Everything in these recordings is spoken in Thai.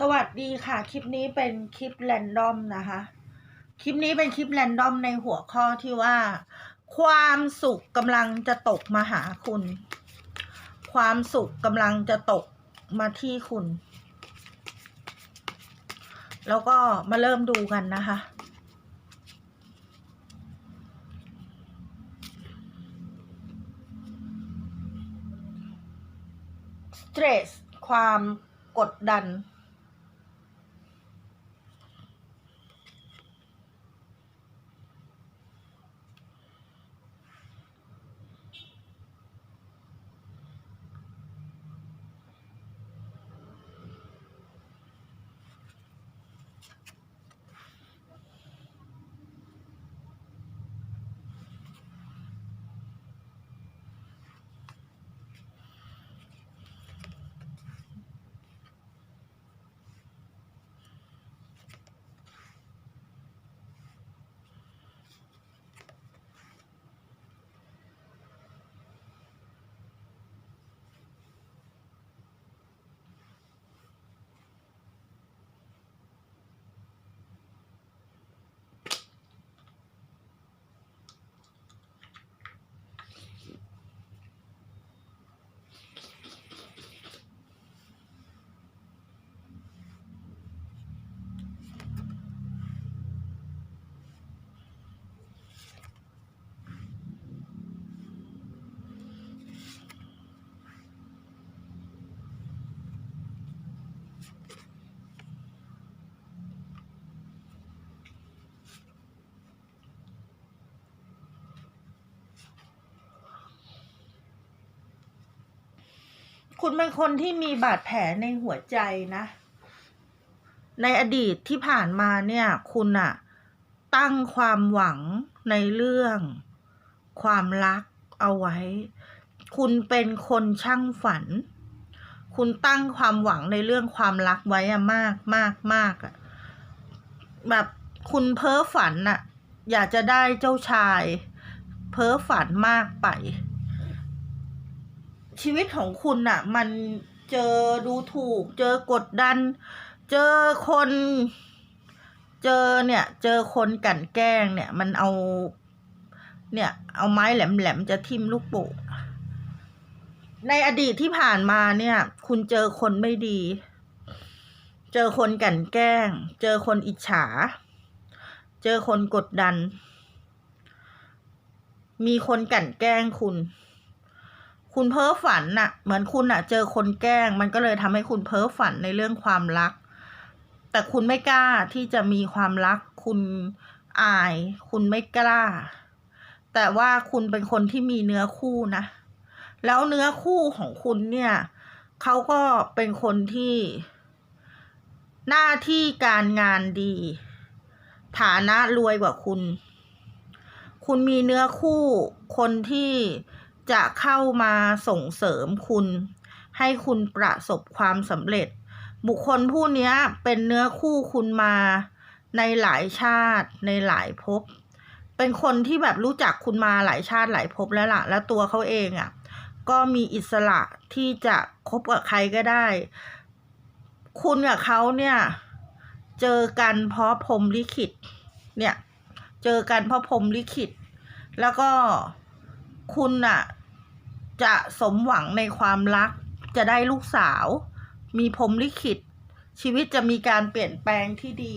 สวัสดีค่ะ คลิปนี้เป็นคลิปแรนดอมนะคะ คลิปนี้เป็นคลิปแรนดอมในหัวข้อที่ว่า ความสุขกำลังจะตกมาหาคุณ ความสุขกำลังจะตกมาที่คุณ แล้วก็มาเริ่มดูกันนะคะสเตรสความกดดัน คุณเป็นคนที่มีบาดแผลในหัวใจนะ ในอดีตที่ผ่านมาเนี่ย คุณอะตั้งความหวังในเรื่อง ความรักเอาไว้ คุณเป็นคนช่างฝัน คุณตั้งความหวังในเรื่องความรักไว้อะมากมากมากอะแบบคุณเพ้อฝันอะอยากจะได้เจ้าชาย เพ้อฝันมากไป ชีวิตของคุณน่ะมันเจอดูถูก เจอกดดัน เจอคน เจอเนี่ย เจอคนกลั่นแกล้งเนี่ย มันเอา เนี่ย เอาไม้แหลมๆจะทิ่มลูกโป่งในอดีตที่ผ่านมาเนี่ย คุณเจอคนไม่ดี เจอคนกลั่นแกล้ง เจอคนอิจฉา เจอคนกดดัน มีคนกลั่นแกล้งคุณ คุณเพ้อฝันน่ะ เหมือนคุณน่ะ เจอคนแกล้ง มันก็เลยทำให้คุณเพ้อฝันในเรื่องความรัก แต่คุณไม่กล้าที่จะมีความรัก คุณอาย คุณไม่กล้า แต่ว่าคุณเป็นคนที่มีเนื้อคู่นะ แล้วเนื้อคู่ของคุณเนี่ยเขาก็เป็นคนที่ หน้าที่การงานดี ฐานะรวยกว่าคุณ คุณมีเนื้อคู่คนที่ จะเข้ามาส่งเสริมคุณ ให้คุณประสบความสำเร็จ บุคคลผู้นี้เป็นเนื้อคู่คุณมาในหลายชาติในหลายภพเป็นคนที่แบบรู้จักคุณมาหลายชาติหลายภพแล้วล่ะ แล้วตัวเขาเองอะ่ะ ก็มีอิสระที่จะคบกับใครก็ได้ คุณกับเขาเนี่ย เจอกันเพราะพรมลิขิต เนี่ย เจอกันเพราะพรมลิขิต แล้วก็คุณน่ะ จะสมหวังในความรัก จะได้ลูกสาว มีพรมลิขิต ชีวิตจะมีการเปลี่ยนแปลงที่ดี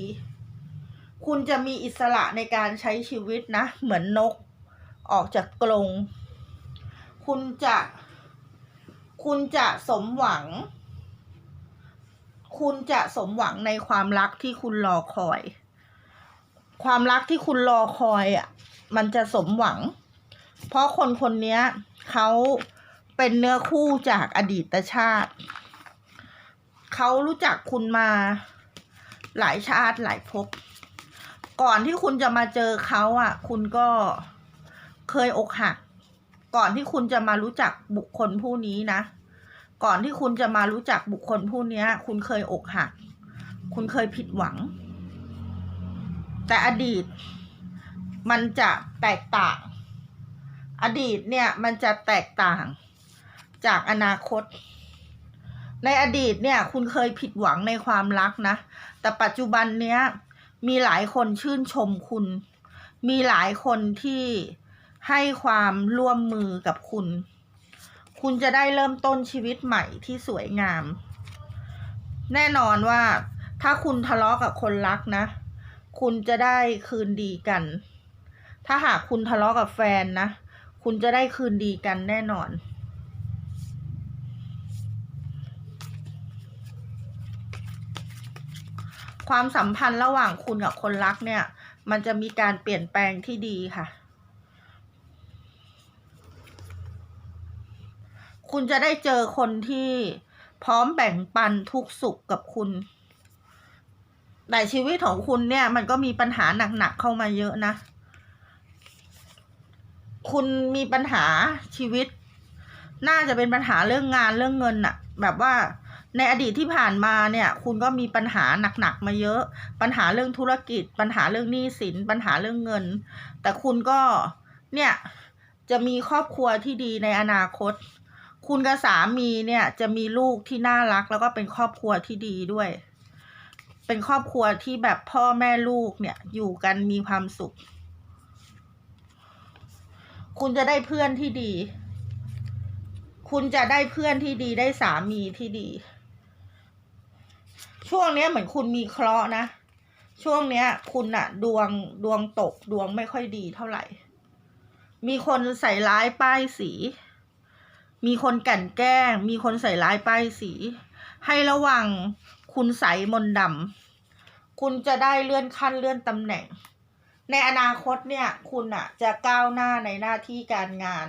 คุณจะมีอิสระในการใช้ชีวิตนะ เหมือนนก ออกจากกรงคุณจะ คุณจะสมหวัง คุณจะสมหวังในความรักที่คุณรอคอย ความรักที่คุณรอคอยอะ มันจะสมหวัง เพราะคนคนนี้เขาเป็นเนื้อคู่จากอดีตชาติ เขารู้จักคุณมาหลายชาติหลายภพ ก่อนที่คุณจะมาเจอเขาอะ คุณก็เคยอกหัก ก่อนที่คุณจะมารู้จักบุคคลผู้นี้นะ ก่อนที่คุณจะมารู้จักบุคคลผู้นี้คุณเคยอกหัก คุณเคยผิดหวัง แต่อดีตมันจะแตกต่าง อดีตเนี่ยมันจะแตกต่างจากอนาคต ในอดีตเนี่ยคุณเคยผิดหวังในความรักนะ แต่ปัจจุบันเนี้ยมีหลายคนชื่นชมคุณ มีหลายคนที่ให้ความร่วมมือกับคุณ คุณจะได้เริ่มต้นชีวิตใหม่ที่สวยงาม แน่นอนว่าถ้าคุณทะเลาะกับคนรักนะ คุณจะได้คืนดีกัน ถ้าหากคุณทะเลาะกับแฟนนะ คุณจะได้คืนดีกันแน่นอน ความสัมพันธ์ระหว่างคุณกับคนรักเนี่ย มันจะมีการเปลี่ยนแปลงที่ดีค่ะ คุณจะได้เจอคนที่พร้อมแบ่งปันทุกสุขกับคุณแต่ชีวิตของคุณเนี่ยมันก็มีปัญหาหนักๆเข้ามาเยอะนะ คุณมีปัญหาชีวิต น่าจะเป็นปัญหาเรื่องงานเรื่องเงินอะแบบว่าในอดีตที่ผ่านมาเนี่ย คุณก็มีปัญหาหนักๆมาเยอะ ปัญหาเรื่องธุรกิจ ปัญหาเรื่องหนี้สิน ปัญหาเรื่องเงิน แต่คุณก็เนี่ยจะมีครอบครัวที่ดีในอนาคต คุณกับสามีเนี่ยจะมีลูกที่น่ารัก แล้วก็เป็นครอบครัวที่ดีด้วย เป็นครอบครัวที่แบบพ่อแม่ลูกเนี่ยอยู่กันมีความสุข คุณจะได้เพื่อนที่ดี คุณจะได้เพื่อนที่ดีได้สามีที่ดี ช่วงเนี้ยเหมือนคุณมีเคราะห์นะ ช่วงเนี้ย คุณอะดวงดวงตกดวงไม่ค่อยดีเท่าไหร่ มีคนใส่ร้ายป้ายสี มีคนกั่นแกล้ง มีคนใส่ร้ายป้ายสี ให้ระวังคุณใสมนดำคุณจะได้เลื่อนขั้นเลื่อนตำแหน่ง ในอนาคตเนี่ยคุณอะจะก้าวหน้าในหน้าที่การงาน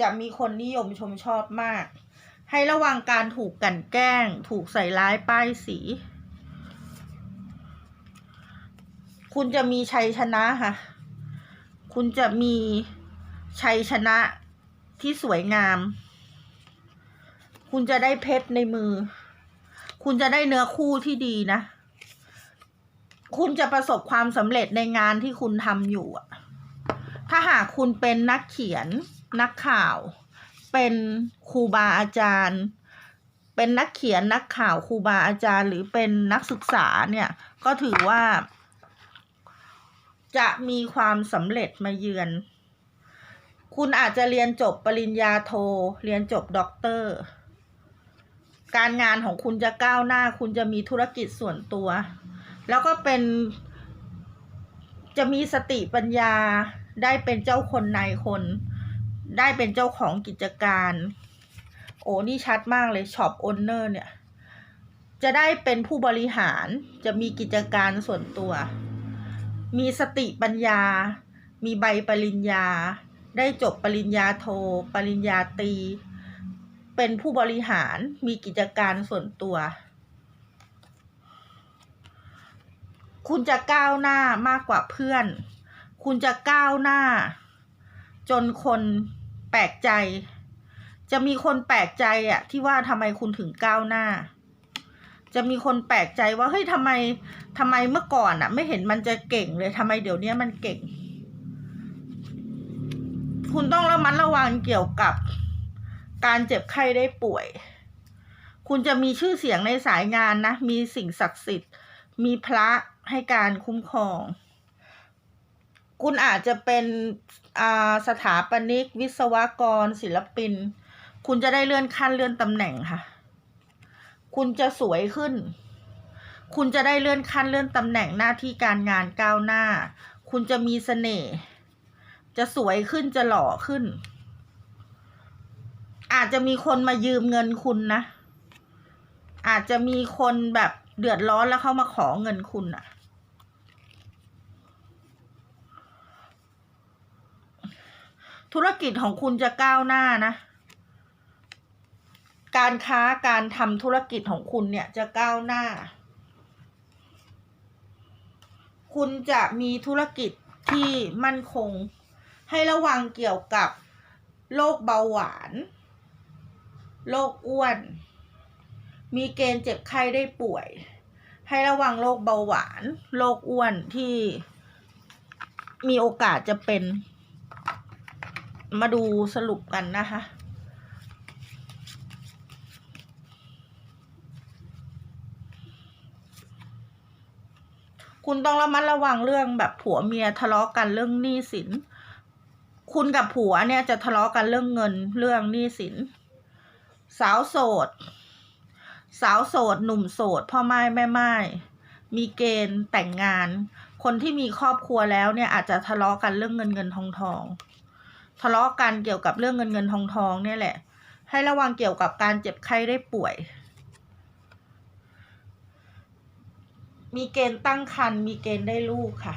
จะมีคนนิยมชมชอบมาก ให้ระวังการถูกกั่นแกล้ง ถูกใส่ร้ายป้ายสี คุณจะมีชัยชนะค่ะ คุณจะมีชัยชนะที่สวยงาม คุณจะได้เพชรในมือ คุณจะได้เนื้อคู่ที่ดีนะ คุณจะประสบความสำเร็จในงานที่คุณทำอยู่อะถ้าหากคุณเป็นนักเขียน นักข่าว เป็นครูบาอาจารย์ เป็นนักเขียนนักข่าวครูบาอาจารย์ หรือเป็นนักศึกษาเนี่ย ก็ถือว่า จะมีความสำเร็จมาเยือน คุณอาจจะเรียนจบปริญญาโท เรียนจบด็อกเตอร์ การงานของคุณจะก้าวหน้า คุณจะมีธุรกิจส่วนตัว แล้วก็เป็น จะมีสติปัญญาได้เป็นเจ้าคนนายคน ได้เป็นเจ้าของกิจการ โอ้นี่ชัดมากเลยช็อปโอนเนอร์เนี่ย จะได้เป็นผู้บริหารจะมีกิจการส่วนตัว มีสติปัญญา มีใบปริญญา ได้จบปริญญาโทปริญญาตรีเป็นผู้บริหารมีกิจการส่วนตัว คุณจะก้าวหน้ามากกว่าเพื่อน คุณจะก้าวหน้า จนคนแปลกใจ จะมีคนแปลกใจอะที่ว่าทำไมคุณถึงก้าวหน้า จะมีคนแปลกใจว่าเฮ้ยทำไมทำไมเมื่อก่อนอะไม่เห็นมันจะเก่งเลยทำไมเดี๋ยวนี้มันเก่ง คุณต้องระมัดระวังเกี่ยวกับการเจ็บไข้ได้ป่วย คุณจะมีชื่อเสียงในสายงานนะ มีสิ่งศักดิ์สิทธิ์ มีพระ ให้การคุ้มครอง คุณอาจจะเป็นอาสถาปนิก วิศวกร ศิลปิน คุณจะได้เลื่อนขั้นเลื่อนตำแหน่งค่ะ คุณจะสวยขึ้น คุณจะได้เลื่อนขั้นเลื่อนตำแหน่งหน้าที่การงานก้าวหน้า คุณจะมีเสน่ห์ จะสวยขึ้นจะหล่อขึ้น อาจจะมีคนมายืมเงินคุณนะ อาจจะมีคนแบบเดือดร้อนแล้วเข้ามาขอเงินคุณอะ ธุรกิจของคุณจะก้าวหน้านะ การค้าการทำธุรกิจของคุณเนี่ยจะก้าวหน้า คุณจะมีธุรกิจที่มั่นคง ให้ระวังเกี่ยวกับโรคเบาหวานโรคอ้วน มีเกณฑ์เจ็บไข้ได้ป่วย ให้ระวังโรคเบาหวานโรคอ้วนที่มีโอกาสจะเป็น มาดูสรุปกันนะคะ คุณต้องระมัดระวังเรื่องแบบผัวเมียทะเลาะกันเรื่องหนี้สิน คุณกับผัวเนี่ยจะทะเลาะกันเรื่องเงินเรื่องหนี้สิน สาวโสด สาวโสด หนุ่มโสด พ่อไม้แม่ไม้มีเกณฑ์แต่งงาน คนที่มีครอบครัวแล้วเนี่ยอาจจะทะเลาะกันเรื่องเงินเงินทองทอง ทะเลาะกันเกี่ยวกับเรื่องเงินเงินทองทองเนี่ยแหละ ให้ระวังเกี่ยวกับการเจ็บไข้ได้ป่วย มีเกณฑ์ตั้งครรภ์มีเกณฑ์ได้ลูกค่ะ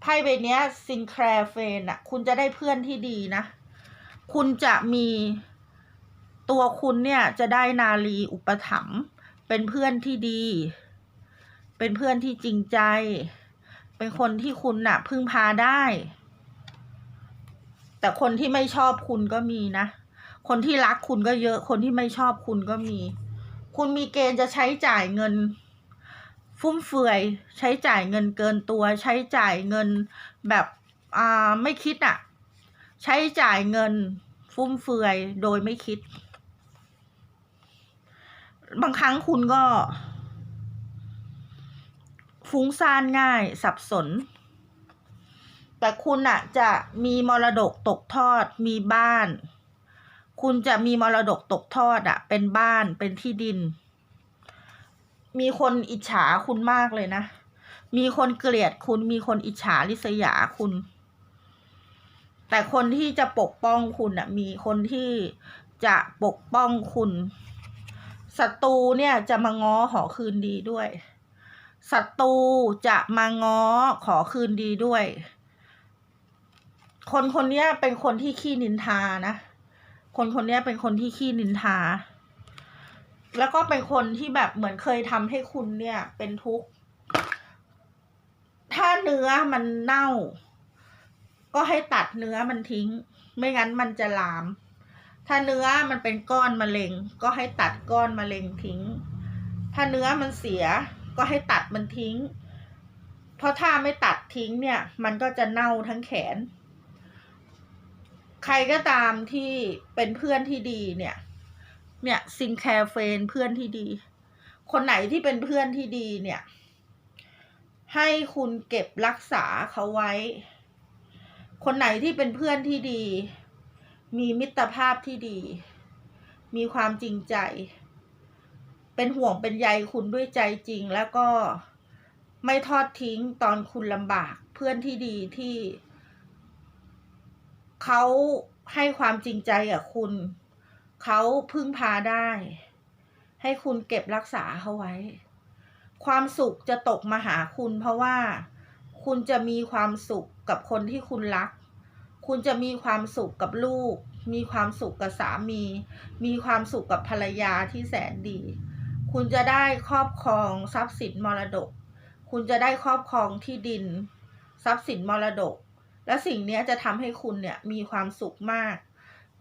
ไพ่ใบนี้ซินแคลเฟนอะคุณจะได้เพื่อนที่ดีนะ คุณจะมีตัวคุณเนี่ยจะได้นาลีอุปถัมภ์เป็นเพื่อนที่ดี เป็นเพื่อนที่จริงใจ เป็นคนที่คุณน่ะพึ่งพาได้ แต่คนที่ไม่ชอบคุณก็มีนะ คนที่รักคุณก็เยอะ คนที่ไม่ชอบคุณก็มี คุณมีเกณฑ์จะใช้จ่ายเงิน ฟุ่มเฟือย ใช้จ่ายเงินเกินตัว ใช้จ่ายเงินแบบอ่าไม่คิดอะ่ะ ใช้จ่ายเงินฟุ่มเฟือยโดยไม่คิด บางครั้งคุณก็ ฟุ้งซ่านง่ายสับสน แต่คุณอะจะมีมรดกตกทอดมีบ้าน คุณจะมีมรดกตกทอดอะเป็นบ้านเป็นที่ดิน มีคนอิจฉาคุณมากเลยนะ มีคนเกลียดคุณมีคนอิจฉาริษยาคุณ แต่คนที่จะปกป้องคุณอะมีคนที่จะปกป้องคุณศัตรูเนี่ยจะมาง้อขอคืนดีด้วยศัตรูจะมาง้อขอคืนดีด้วย คนคนนี้เป็นคนที่ขี้นินทานะ คนคนนี้เป็นคนที่ขี้นินทา แล้วก็เป็นคนที่แบบเหมือนเคยทำให้คุณเนี่ย เป็นทุกข์ ถ้าเนื้อมันเน่า ก็ให้ตัดเนื้อมันทิ้ง ไม่งั้นมันจะลาม ถ้าเนื้อมันเป็นก้อนมะเร็ง ก็ให้ตัดก้อนมะเร็งทิ้ง ถ้าเนื้อมันเสีย ก็ให้ตัดมันทิ้ง เพราะถ้าไม่ตัดทิ้งเนี่ย มันก็จะเน่าทั้งแขน ใครก็ตามที่เป็นเพื่อนที่ดีเนี่ย เนี่ยซินแคร์เฟนเพื่อนที่ดี คนไหนที่เป็นเพื่อนที่ดีเนี่ย ให้คุณเก็บรักษาเขาไว้ คนไหนที่เป็นเพื่อนที่ดี มีมิตรภาพที่ดี มีความจริงใจ เป็นห่วงเป็นใยคุณด้วยใจจริงแล้วก็ไม่ทอดทิ้งตอนคุณลำบากเพื่อนที่ดีที่ เขาให้ความจริงใจกับคุณ เขาพึ่งพาได้ ให้คุณเก็บรักษาเขาไว้ ความสุขจะตกมาหาคุณเพราะว่า คุณจะมีความสุขกับคนที่คุณรัก คุณจะมีความสุขกับลูก มีความสุขกับสามี มีความสุขกับภรรยาที่แสนดี คุณจะได้ครอบครองทรัพย์สินมรดก คุณจะได้ครอบครองที่ดิน ทรัพย์สินมรดก และสิ่งนี้จะทำให้คุณเนี่ยมีความสุขมาก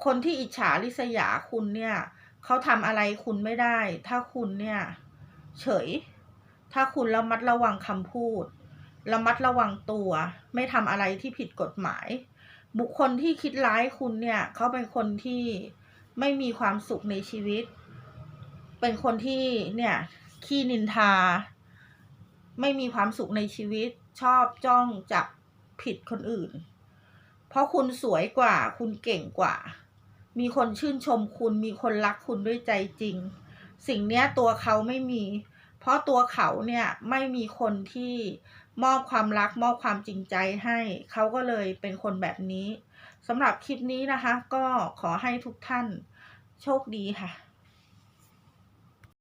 คนที่อิจฉาริษยาคุณเนี่ยเขาทำอะไรคุณไม่ได้ ถ้าคุณเนี่ยเฉย ถ้าคุณระมัดระวังคำพูด ระมัดระวังตัว ไม่ทำอะไรที่ผิดกฎหมาย บุคคลที่คิดร้ายคุณเนี่ยเขาเป็นคนที่ไม่มีความสุขในชีวิต เป็นคนที่เนี่ยขี้นินทา ไม่มีความสุขในชีวิต ชอบจ้องจับ ผิดคนอื่น เพราะคุณสวยกว่า คุณเก่งกว่า มีคนชื่นชมคุณ มีคนรักคุณด้วยใจจริง สิ่งเนี้ยตัวเขาไม่มี เพราะตัวเขาเนี่ยไม่มีคนที่มอบความรักมอบความจริงใจให้ เขาก็เลยเป็นคนแบบนี้สำหรับคลิปนี้นะคะ ก็ขอให้ทุกท่านโชคดีค่ะ